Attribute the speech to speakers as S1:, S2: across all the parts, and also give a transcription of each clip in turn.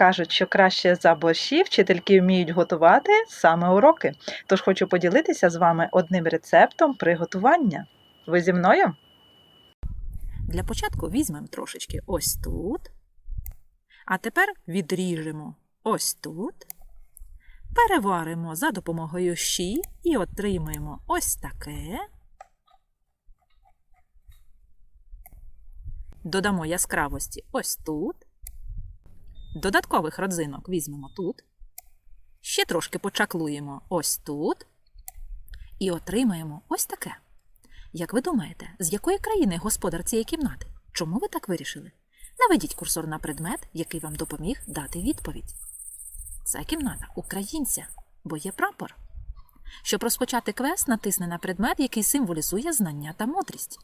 S1: Кажуть, що краще за борщі вчительки вміють готувати саме уроки. Тож хочу поділитися з вами одним рецептом приготування. Ви зі мною?
S2: Для початку візьмемо трошечки ось тут. А тепер відріжемо ось тут. Переваримо за допомогою щі і отримаємо ось таке. Додамо яскравості ось тут. Додаткових родзинок візьмемо тут. Ще трошки почаклуємо ось тут. І отримаємо ось таке. Як ви думаєте, з якої країни господар цієї кімнати? Чому ви так вирішили? Наведіть курсор на предмет, який вам допоміг дати відповідь. Це кімната українця, бо є прапор. Щоб розпочати квест, натисни на предмет, який символізує знання та мудрість.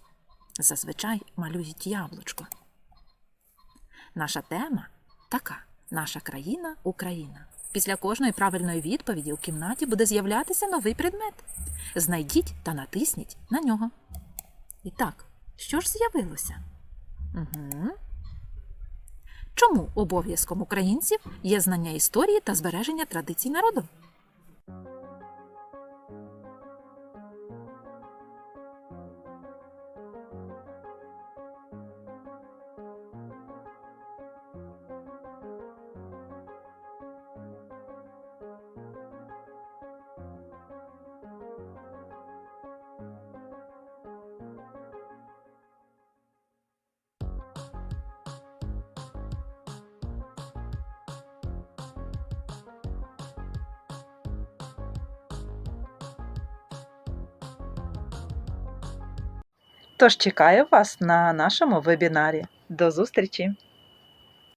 S2: Зазвичай малюють яблучко. Наша тема така: наша країна Україна. Після кожної правильної відповіді у кімнаті буде з'являтися новий предмет. Знайдіть та натисніть на нього. І так, що ж з'явилося? Угу. Чому обов'язком українців є знання історії та збереження традицій народу?
S1: Тож чекаю вас на нашому вебінарі. До зустрічі!